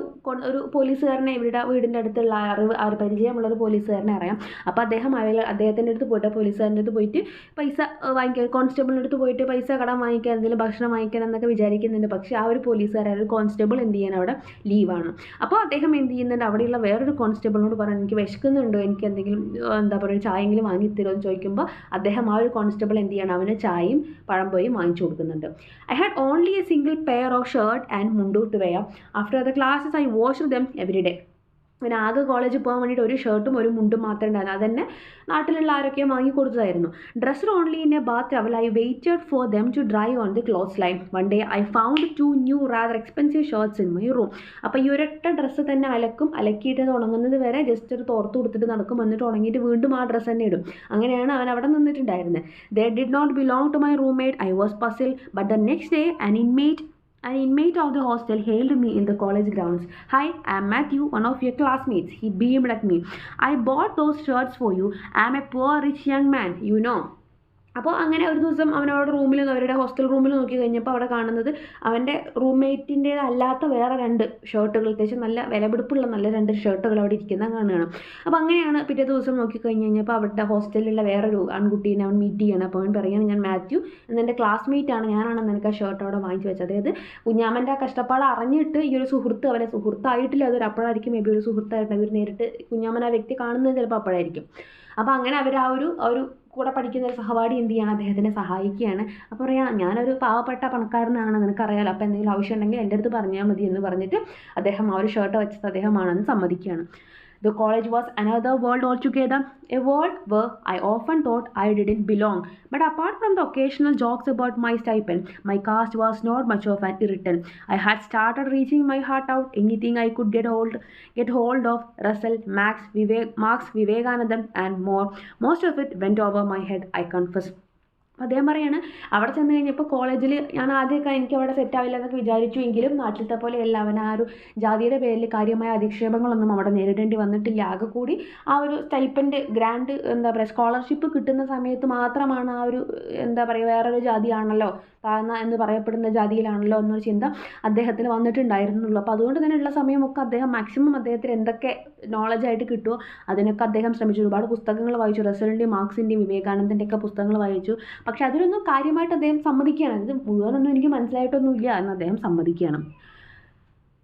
ഒരു പോലീസുകാരനെ ഇവരുടെ വീടിന്റെ അടുത്തുള്ള അറിവ് ആ പരിചയമുള്ള ഒരു പോലീസുകാരനെ അറിയാം. അപ്പോൾ അദ്ദേഹം അയാൾ അദ്ദേഹത്തിന്റെ അടുത്ത് പോയിട്ട് പോലീസുകാരന്റെ അടുത്ത് പോയിട്ട് പൈസ വാങ്ങിക്കാൻ കോൺസ്റ്റബിളിന്റെ അടുത്ത് പോയിട്ട് പൈസ കടം വാങ്ങിക്കാൻ എന്തെങ്കിലും ഭക്ഷണം വാങ്ങിക്കാൻ എന്നൊക്കെ വിചാരിക്കുന്നുണ്ട്. പക്ഷേ ആ ഒരു പോലീസുകാരൻ ഒരു കോൺസ്റ്റബിൾ എന്ത് ചെയ്യാൻ അവിടെ ലീവാണ്. അപ്പോൾ അദ്ദേഹം എന്ത് ചെയ്യുന്നുണ്ട്? അവിടെയുള്ള വേറൊരു കോൺസ്റ്റബിളിനോട് പറഞ്ഞു എനിക്ക് വിശക്കുന്നുണ്ടോ? എനിക്ക് എന്തെങ്കിലും എന്താ പറയുക ചായെങ്കിലും വാങ്ങിത്തരുമോ? എന്ന് ചോദിക്കുമ്പോൾ അദ്ദേഹം ആ ഒരു കോൺസ്റ്റബിൾ എന്ത് ചെയ്യണം? അവന് ചായയും പഴംപൊരിയും വാങ്ങിച്ചു കൊടുക്കുന്നുണ്ട്. I had only a single pair of shirt and mundu to wear. After the classes, I washed them every day. പിന്നെ ആകെ കോളേജിൽ പോകാൻ വേണ്ടിയിട്ട് ഒരു ഷർട്ടും ഒരു മുണ്ടും മാത്രമേ ഉണ്ടായിരുന്നു അതന്നെ നാട്ടിലുള്ള ആരൊക്കെ വാങ്ങി കൊടുത്തതായിരുന്നു. Dressed only in a bath towel I waited for them to dry on the clothes line one day I found two new rather expensive shirts in my room അപ്പോൾ ഈ ഒരൊറ്റ ഡ്രസ്സ് തന്നെ അലക്കും അലക്കിയിട്ട് അത് ഉണങ്ങുന്നത് വരെ ജസ്റ്റ് ഒരു തോർത്ത് കൊടുത്തിട്ട് നടക്കും. എന്നിട്ട് ഉണങ്ങിയിട്ട് വീണ്ടും ആ ഡ്രസ്സ് തന്നെ ഇടും. അങ്ങനെയാണ് അവൻ അവിടെ നിന്നിട്ടുണ്ടായിരുന്നത്. They did not belong to my roommate I was puzzle but the next day an inmate An inmate of the hostel hailed me in the college grounds. Hi, I'm Matthew, one of your classmates. He beamed at me. I bought those shirts for you. I'm a poor rich young man, you know. അപ്പോൾ അങ്ങനെ ഒരു ദിവസം അവൻ അവിടെ റൂമിൽ അവരുടെ hostel റൂമിൽ നോക്കി കഴിഞ്ഞപ്പോൾ അവിടെ കാണുന്നത് അവന്റെ റൂംമേറ്റിന്റേതല്ലാത്ത വേറെ രണ്ട് ഷർട്ടുകൾ അത്യാവശ്യം നല്ല വിലപിടിപ്പുള്ള നല്ല രണ്ട് ഷർട്ടുകൾ അവിടെ ഇരിക്കുന്ന കാണുകയാണ്. അപ്പോൾ അങ്ങനെയാണ് പിറ്റേ ദിവസം നോക്കി കഴിഞ്ഞ് കഴിഞ്ഞപ്പോൾ അവരുടെ ഹോസ്റ്റലിലുള്ള വേറൊരു ആൺകുട്ടീനെ അവൻ മീറ്റ് ചെയ്യണം. അപ്പോൾ അവൻ പറയുകയാണ് ഞാൻ മാത്യു എന്നെന്റെ ക്ലാസ്മേറ്റ് ആണ്. ഞാനാണ് നിനക്ക് ആ ഷർട്ട് അവിടെ വാങ്ങിച്ചു വെച്ചത്. അതായത് കുഞ്ഞാമന്റെ ആ കഷ്ടപ്പാട് അറിഞ്ഞിട്ട് ഈ ഒരു സുഹൃത്ത് അവനെ സുഹൃത്തായിട്ടില്ല. അതൊരു അപ്പോഴായിരിക്കും മേ ബി ഒരു സുഹൃത്തായിട്ട് അവർ നേരിട്ട് കുഞ്ഞാമൻ ആ വ്യക്തി കാണുന്നത് ചിലപ്പോൾ അപ്പോഴായിരിക്കും. അപ്പോൾ അങ്ങനെ അവർ ആ ഒരു ഒരു കൂടെ പഠിക്കുന്ന ഒരു സഹപാഠി എന്ത് ചെയ്യാണ്? അദ്ദേഹത്തിനെ സഹായിക്കുകയാണ്. അപ്പോൾ പറയാം ഞാനൊരു പാവപ്പെട്ട പണക്കാരനാണ് നിനക്കറിയാലോ. അപ്പോൾ എന്തെങ്കിലും ആവശ്യം ഉണ്ടെങ്കിൽ എന്റെ അടുത്ത് പറഞ്ഞാൽ മതി എന്ന് പറഞ്ഞിട്ട് അദ്ദേഹം ആ ഒരു ഷർട്ട് വെച്ചത് അദ്ദേഹമാണെന്ന് സമ്മതിക്കുകയാണ്. The college was another world altogether, a world where I often thought I didn't belong. But apart from the occasional jokes about my stipend, my caste was not much of an irritant. I had started reaching my heart out anything I could get hold, get hold of, Russell, Max, Vivek, Marx, Vivekanandam, and more. Most of it went over my head, I confess. അപ്പോൾ അദ്ദേഹം പറയാണ് അവിടെ ചെന്ന് കഴിഞ്ഞപ്പോൾ കോളേജിൽ ഞാൻ ആദ്യമൊക്കെ എനിക്ക് അവിടെ സെറ്റ് ആവില്ല എന്നൊക്കെ വിചാരിച്ചു. എങ്കിലും നാട്ടിലത്തെ പോലെ അല്ല അവൻ ആ ഒരു ജാതിയുടെ പേരിൽ കാര്യമായ അധിക്ഷേപങ്ങളൊന്നും അവിടെ നേരിടേണ്ടി വന്നിട്ടില്ല. ആകെ കൂടി ആ ഒരു സ്റ്റൈപ്പൻഡ് ഗ്രാൻഡ് എന്താ പറയുക സ്കോളർഷിപ്പ് കിട്ടുന്ന സമയത്ത് മാത്രമാണ് ആ ഒരു എന്താ പറയുക വേറൊരു ജാതിയാണല്ലോ താഴ്ന്ന എന്ന് പറയപ്പെടുന്ന ജാതിയിലാണല്ലോ എന്നൊരു ചിന്ത അദ്ദേഹത്തിന് വന്നിട്ടുണ്ടായിരുന്നുള്ളൂ. അപ്പോൾ അതുകൊണ്ട് തന്നെയുള്ള സമയമൊക്കെ അദ്ദേഹം മാക്സിമം അദ്ദേഹത്തിന് എന്തൊക്കെ നോളജായിട്ട് കിട്ടുമോ അതിനൊക്കെ അദ്ദേഹം ശ്രമിച്ചു. ഒരുപാട് പുസ്തകങ്ങൾ വായിച്ചു. റസലിന്റെയും മാർക്സിന്റെയും വിവേകാനന്ദന്റെയൊക്കെ പുസ്തകങ്ങൾ വായിച്ചു. പക്ഷെ അതിലൊന്നും കാര്യമായിട്ട് അദ്ദേഹം സമ്മതിക്കുകയാണ്. ഇത് മുഴുവനൊന്നും എനിക്ക് മനസ്സിലായിട്ടൊന്നുമില്ല എന്ന് അദ്ദേഹം സമ്മതിക്കുകയാണ്.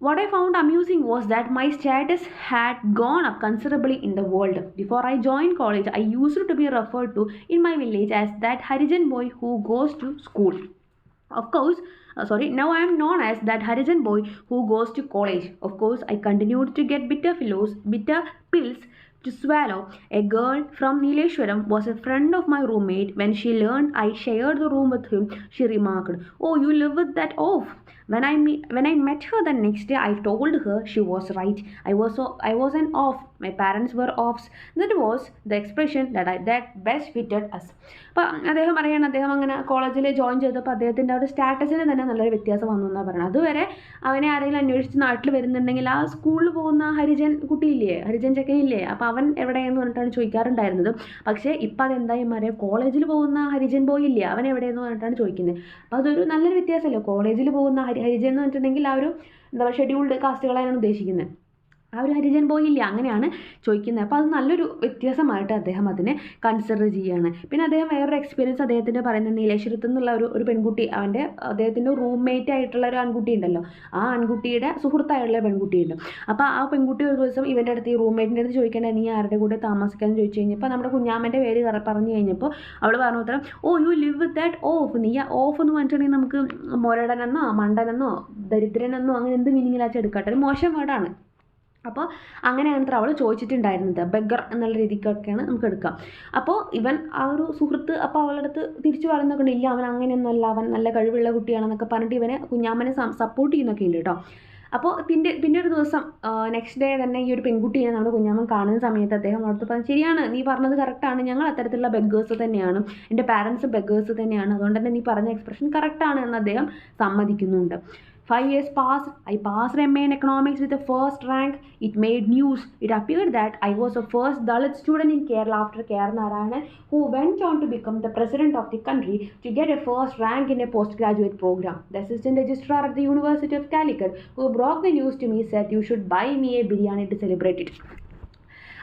What I found amusing was that my status had gone up considerably in the world. Before I joined college, I used to be referred to in my village as that Harijan boy who goes to school. Of course, uh, sorry, now I am known as that Harijan boy who goes to college. Of course, I continued to get bitter pillows, bitter pills to swallow. A girl from Nileshwaram was a friend of my roommate. When she learned I shared the room with him, she remarked, Oh, you live with that oaf. When I, me- when I met her the next day, I told her she was right. I was, so, I was an off. My parents were oafs that was the expression that I that best fitted us അപ്പോൾ അദ്ദേഹം പറയാണ് അദ്ദേഹം അങ്ങനെ കോളേജിൽ join ചെയ്തപ്പോൾ അദ്ദേഹത്തിന്റെ ഒരു സ്റ്റാറ്റസിന് തന്നെ നല്ലൊരു വ്യത്യാസം വന്നു എന്നാണ് പറയുന്നത് അതുവരെ അവനെ ആരെങ്കിലും അന്വേഷിച്ച് നാട്ടിൽ വരുന്നുണ്ടെങ്കിൽ ആ സ്കൂളിൽ പോകുന്ന ഹരിജൻ കുട്ടിയില്ലേ ഹരിജൻ ചെക്കനില്ലേ അപ്പോൾ അവൻ എവിടെയെന്ന് പറഞ്ഞിട്ടാണ് ചോദിക്കാറുണ്ടായിരുന്നത്. പക്ഷേ ഇപ്പം അതെന്തായി മാറിയ? കോളേജിൽ പോകുന്ന ഹരിജൻ ബോയ് ഇല്ലേ അവൻ എവിടെയെന്ന് പറഞ്ഞിട്ടാണ് ചോദിക്കുന്നത്. അപ്പോൾ അതൊരു നല്ലൊരു വ്യത്യാസമല്ലേ? കോളേജിൽ പോകുന്ന ഹരി ഹരിജൻ എന്ന് പറഞ്ഞിട്ടുണ്ടെങ്കിൽ ആ ഒരു എന്താ പറയുക ഷെഡ്യൂൾഡ് കാസ്റ്റുകളാണ് ഉദ്ദേശിക്കുന്നത്. ആ ഒരു ഹരിജൻ ബോയ് ഇല്ല? അങ്ങനെയാണ് ചോദിക്കുന്നത്. അപ്പോൾ അത് നല്ലൊരു വ്യത്യാസമായിട്ട് അദ്ദേഹം അതിനെ കൺസിഡർ ചെയ്യുകയാണ്. പിന്നെ അദ്ദേഹം വേറൊരു എക്സ്പീരിയൻസ് അദ്ദേഹത്തിന്റെ പറയുന്നത് നീലേശ്വരത്ത് നിന്നുള്ള ഒരു ഒരു പെൺകുട്ടി അവന്റെ അദ്ദേഹത്തിന്റെ റൂംമേറ്റ് ആയിട്ടുള്ള ഒരു ആൺകുട്ടി ഉണ്ടല്ലോ. ആ ആൺകുട്ടിയുടെ സുഹൃത്തായുള്ള പെൺകുട്ടിയുണ്ട്. അപ്പോൾ ആ പെൺകുട്ടി ഒരു ദിവസം ഇവന്റെ അടുത്ത് ഈ റൂംമേറ്റിന്റെ അടുത്ത് ചോദിക്കേണ്ടത് നീ ആരുടെ കൂടെ താമസിക്കാൻ ചോദിച്ചു കഴിഞ്ഞപ്പോൾ നമ്മുടെ കുഞ്ഞാമ്മന്റെ പേര് പറഞ്ഞു കഴിഞ്ഞപ്പോൾ അവൾ പറഞ്ഞു ഉത്തരം ഓ you live with that oaf നീ ആ ഓഫ് എന്ന് പറഞ്ഞിട്ടുണ്ടെങ്കിൽ നമുക്ക് മുരടനെന്നോ മണ്ടനെന്നോ ദരിദ്രനെന്നോ അങ്ങനെ എന്ത് മീനിങ്ങിലാച്ചാൽ എടുക്കട്ടെ ഒരു മോശം വേർഡാണ് അപ്പോൾ അങ്ങനെയാണ് അവൾ ചോദിച്ചിട്ടുണ്ടായിരുന്നത്. ബെഗർ എന്നുള്ള രീതിക്കൊക്കെയാണ് നമുക്ക് എടുക്കാം. അപ്പോൾ ഇവൻ ആ ഒരു സുഹൃത്ത് അപ്പോൾ അവളുടെ അടുത്ത് തിരിച്ചു പറയുന്നൊക്കെ ഇല്ല അവൻ അങ്ങനെയൊന്നുമല്ല. അവൻ നല്ല കഴിവുള്ള കുട്ടിയാണെന്നൊക്കെ പറഞ്ഞിട്ട് ഇവനെ കുഞ്ഞാമനെ സപ്പോർട്ട് ചെയ്യുന്നൊക്കെ ഉണ്ട് കേട്ടോ. അപ്പോൾ പിന്നെ പിന്നെ ഒരു ദിവസം നെക്സ്റ്റ് ഡേ തന്നെ ഈ ഒരു പെൺകുട്ടിയെ നമ്മുടെ കുഞ്ഞാമൻ കാണുന്ന സമയത്ത് അദ്ദേഹം അവിടുത്തെ പറഞ്ഞു ശരിയാണ് നീ പറഞ്ഞത് കറക്റ്റാണ് ഞങ്ങൾ അത്തരത്തിലുള്ള ബെഗേഴ്സ് തന്നെയാണ്. എന്റെ പാരൻസ് ബെഗേഴ്സ് തന്നെയാണ്. അതുകൊണ്ട് തന്നെ നീ പറഞ്ഞ എക്സ്പ്രഷൻ കറക്റ്റാണ് എന്ന് അദ്ദേഹം സമ്മതിക്കുന്നുണ്ട്. Five years passed. I passed MA in economics with a first rank. It made news. It appeared that I was the first Dalit student in Kerala after K.R. Narayanan who went on to become the president of the country to get a first rank in a postgraduate program. The assistant registrar at the University of Calicut who broke the news to me said you should buy me a biryani to celebrate it.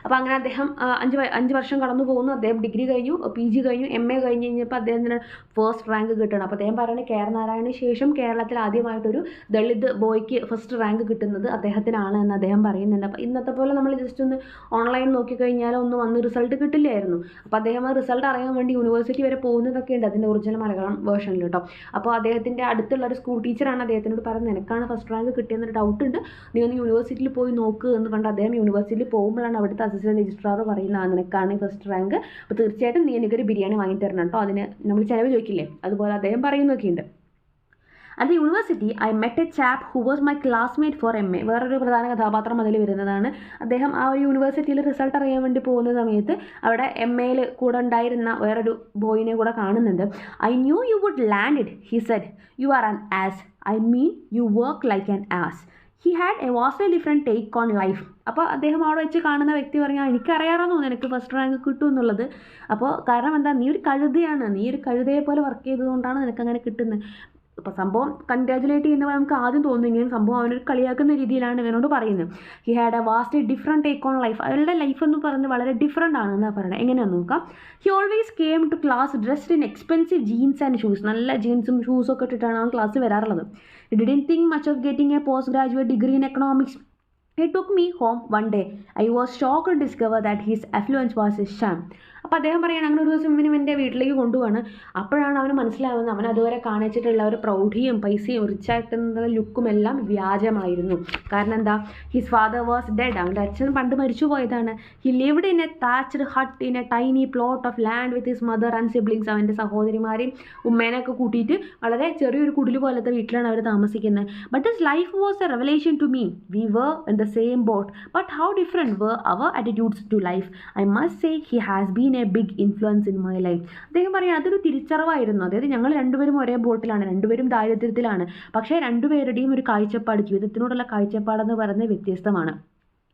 അപ്പോൾ അങ്ങനെ അദ്ദേഹം അഞ്ച് അഞ്ച് വർഷം കടന്നു പോകുന്നു. അദ്ദേഹം degree കഴിഞ്ഞു പി ജി കഴിഞ്ഞു എം എ കഴിഞ്ഞ്. കഴിഞ്ഞപ്പോൾ അദ്ദേഹത്തിന് ഫസ്റ്റ് റാങ്ക് കിട്ടണം. അപ്പോൾ അദ്ദേഹം പറയുന്നത് കെ ആർ നാരായണന് ശേഷം കേരളത്തിൽ ആദ്യമായിട്ടൊരു ദളിത് ബോയ്ക്ക് ഫസ്റ്റ് റാങ്ക് കിട്ടുന്നത് അദ്ദേഹത്തിനാണ് എന്ന് അദ്ദേഹം പറയുന്നുണ്ട്. അപ്പോൾ ഇന്നത്തെ പോലെ നമ്മൾ ജസ്റ്റ് ഒന്ന് ഓൺലൈൻ നോക്കിക്കഴിഞ്ഞാൽ ഒന്നും വന്ന് റിസൾട്ട് കിട്ടില്ലായിരുന്നു. അപ്പോൾ അദ്ദേഹം ആ റിസൾട്ട് അറിയാൻ വേണ്ടി യൂണിവേഴ്സിറ്റി വരെ പോകുന്നതൊക്കെ ഉണ്ട്. അതിന്റെ ഒറിജിനൽ മലയാളം വേർഷനിൽ കേട്ടോ അപ്പോൾ അദ്ദേഹത്തിന്റെ അടുത്തുള്ള ഒരു സ്കൂൾ ടീച്ചറാണ് അദ്ദേഹത്തിനോട് പറയുന്നത് നിനക്കാണ് ഫസ്റ്റ് റാങ്ക് കിട്ടിയെന്നൊരു ഡൗട്ട് ഉണ്ട്. നീ ഒന്ന് യൂണിവേഴ്സിറ്റിയിൽ പോയി നോക്ക് എന്ന് പറഞ്ഞിട്ട് അദ്ദേഹം യൂണിവേഴ്സിറ്റിയിൽ പോകുമ്പോഴാണ് അവിടുത്തെ അസിസ്റ്റന്റ് രജിസ്ട്രാർ പറയുന്ന "ആ, നിനക്കാണ് ഫസ്റ്റ് റാങ്ക് അപ്പോൾ തീർച്ചയായിട്ടും നീ എനിക്കൊരു ബിരിയാണി വാങ്ങി തരണം കേട്ടോ അതിന് നമ്മൾ ചിലവ് ചോദിക്കില്ലേ? അതുപോലെ അദ്ദേഹം പറയുന്നൊക്കെ ഉണ്ട് the university I met a chap who was my classmate for M A വേറൊരു പ്രധാന കഥാപാത്രം അതിൽ വരുന്നതാണ്. അദ്ദേഹം ആ ഒരു യൂണിവേഴ്സിറ്റിയിൽ റിസൾട്ട് അറിയാൻ വേണ്ടി പോകുന്ന സമയത്ത് അവിടെ എം എയിൽ കൂടെ ഉണ്ടായിരുന്ന വേറൊരു ബോയിനെ കൂടെ കാണുന്നുണ്ട്. I knew you would land it he said you are an ass I mean you work like an ass he had a vast different take on life അപ്പോൾ അദ്ദേഹം അവിടെ വെച്ച് കാണുന്ന വ്യക്തി പറഞ്ഞാൽ എനിക്കറിയാറാന്ന് എനിക്ക് ഫസ്റ്റ് റാങ്ക് കിട്ടും എന്നുള്ളത്. അപ്പോൾ കാരണം എന്താ നീ ഒരു കഴുതയാണ്. നീ ഒരു കഴുതയെ പോലെ വർക്ക് ചെയ്തതുകൊണ്ടാണ് നിനക്ക് അങ്ങനെ കിട്ടുന്നത് അപ്പോൾ സംഭവം കൺഗ്രാജുലേറ്റ് ചെയ്യുന്നവർ നമുക്ക് ആദ്യം തോന്നുമെങ്കിലും സംഭവം അവനൊരു കളിയാക്കുന്ന രീതിയിലാണ് ഇവനോട് പറയുന്നത്. He had a vast different take on life അവരുടെ ലൈഫ് എന്ന് പറയുന്നത് വളരെ ഡിഫറെന്റ് ആണെന്നാണ് പറയുന്നത്. എങ്ങനെയാണെന്ന് നോക്കാം. He always came to class dressed in expensive jeans and shoes നല്ല ജീൻസും ഷൂസും ഒക്കെ ഇട്ടിട്ടാണ് അവൻ ക്ലാസ്സിൽ വരാറുള്ളത്. Didn't think much of getting a post graduate degree in economics he took me home one day I was shock discover that his affluence was is sham. അപ്പോൾ അദ്ദേഹം പറയാണ് അങ്ങനെ ഒരു ദിവസം ഇവനും എന്റെ വീട്ടിലേക്ക് കൊണ്ടുപോവാണ്. അപ്പോഴാണ് അവന് മനസ്സിലാവുന്നത് അവൻ അതുവരെ കാണിച്ചിട്ടുള്ള ഒരു പ്രൗഢിയും പൈസയും റിച്ചായിട്ടുള്ള ലുക്കും എല്ലാം വ്യാജമായിരുന്നു. കാരണം എന്താ? ഹിസ് ഫാദർ വാസ് ഡെഡ് അവന്റെ അച്ഛൻ പണ്ട് മരിച്ചു പോയതാണ്. He lived in a thatched hut in a tiny plot of land with his mother and siblings അവന്റെ സഹോദരിമാരെയും ഉമ്മേനെയൊക്കെ കൂട്ടിയിട്ട് വളരെ ചെറിയൊരു കുടിൽ പോലത്തെ വീട്ടിലാണ് അവർ താമസിക്കുന്നത്. But his life was a revelation to me we were in the same boat but how different were our attitudes to life I must say he has been a big influence in my life അദ്ദേഹം പറയാം അതൊരു തിരിച്ചറിവായിരുന്നു. അതായത് ഞങ്ങൾ രണ്ടുപേരും ഒരേ ബോട്ടിലാണ് രണ്ടുപേരും ദാരിദ്ര്യത്തിലാണ്. പക്ഷേ രണ്ടുപേരുടെയും ഒരു കാഴ്ചപ്പാട് ജീവിതത്തിനോടുള്ള കാഴ്ചപ്പാടെന്ന് പറയുന്നത് വ്യത്യസ്തമാണ്.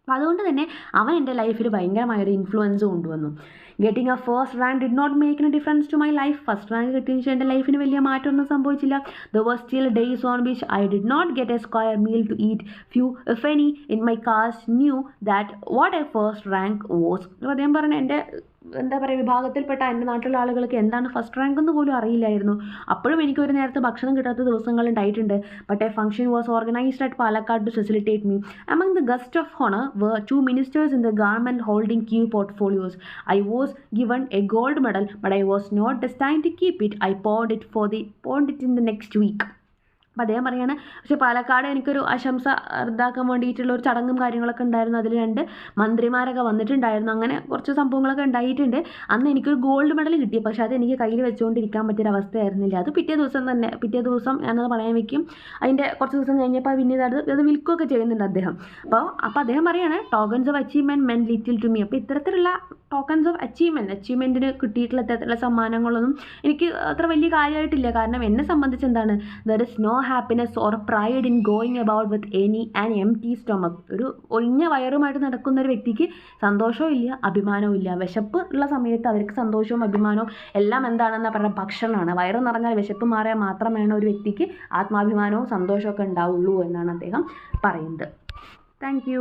അപ്പോൾ അതുകൊണ്ട് തന്നെ അവൻ എന്റെ ലൈഫിൽ ഭയങ്കരമായൊരു ഇൻഫ്ലുവൻസ് കൊണ്ടുവന്നു. Getting a first rank did not make a difference to my life first rank കിട്ടിയതിന് ശേഷം എന്റെ ലൈഫിന് വലിയ മാറ്റമൊന്നും സംഭവിച്ചില്ല. There was still days on which I did not get a square meal to eat few if any in my caste knew that what a first rank was അപ്പോൾ അദ്ദേഹം പറഞ്ഞ എന്റെ എന്താ പറയുക വിഭാഗത്തിൽപ്പെട്ട എന്റെ നാട്ടിലുള്ള ആളുകൾക്ക് എന്താണ് ഫസ്റ്റ് റാങ്ക് എന്ന് പോലും അറിയില്ലായിരുന്നു. അപ്പോഴും എനിക്ക് ഒരു നേരത്തെ ഭക്ഷണം കിട്ടാത്ത ദിവസങ്ങൾ ഉണ്ടായിട്ടുണ്ട്. But a function was organised at Palakkad to facilitate me among the guest of honour were two ministers in the government holding key portfolios I was given a gold medal but I was not destined to keep it I pawned it for the pawned it in the next week അപ്പം അദ്ദേഹം പറയാണ് പക്ഷേ പാലക്കാട് എനിക്കൊരു ആശംസ ഇതാക്കാൻ വേണ്ടിയിട്ടുള്ള ഒരു ചടങ്ങും കാര്യങ്ങളൊക്കെ ഉണ്ടായിരുന്നു. അതിൽ രണ്ട് മന്ത്രിമാരൊക്കെ വന്നിട്ടുണ്ടായിരുന്നു. അങ്ങനെ കുറച്ച് സംഭവങ്ങളൊക്കെ ഉണ്ടായിട്ടുണ്ട്. അന്ന് എനിക്കൊരു ഗോൾഡ് മെഡൽ കിട്ടി. പക്ഷേ അത് എനിക്ക് കയ്യിൽ വെച്ചുകൊണ്ടിരിക്കാൻ പറ്റിയൊരു അവസ്ഥയായിരുന്നില്ല. അത് പിറ്റേ ദിവസം തന്നെ പിറ്റേ ദിവസം ഞാനത് പറയാൻ വയ്ക്കും അതിന്റെ കുറച്ച് ദിവസം കഴിഞ്ഞപ്പോൾ പിന്നീട് അത് അത് വിൽക്കുകയൊക്കെ ചെയ്യുന്നുണ്ട് അദ്ദേഹം. അപ്പോൾ അപ്പോൾ അദ്ദേഹം പറയാണ് tokens of achievement mean little to me അപ്പോൾ ഇത്തരത്തിലുള്ള ടോക്കൺസ് ഓഫ് അച്ചീവ്മെന്റ് അച്ചീവ്മെന്റിന് കിട്ടിയിട്ടുള്ള ഇത്തരത്തിലുള്ള സമ്മാനങ്ങളൊന്നും എനിക്ക് അത്ര വലിയ കാര്യമായിട്ടില്ല. കാരണം എന്നെ സംബന്ധിച്ച് എന്താണ്? There is no happiness or pride in going about with any and empty stomach ഒരു ഒഴിഞ്ഞ വയറുമായിട്ട് നടക്കുന്ന ഒരു വ്യക്തിക്ക് സന്തോഷവും ഇല്ല അഭിമാനവും ഇല്ല. വിശപ്പ് ഉള്ള സമയത്ത് അവർക്ക് സന്തോഷവും അഭിമാനവും എല്ലാം എന്താണെന്ന് പറഞ്ഞാൽ ഭക്ഷണമാണ്. വയറ് നിറഞ്ഞാൽ വിശപ്പ് മാറിയാൽ മാത്രമാണ് ഒരു വ്യക്തിക്ക് ആത്മാഭിമാനവും സന്തോഷമൊക്കെ ഉണ്ടാവുള്ളൂ എന്നാണ് അദ്ദേഹം പറയുന്നത്. താങ്ക്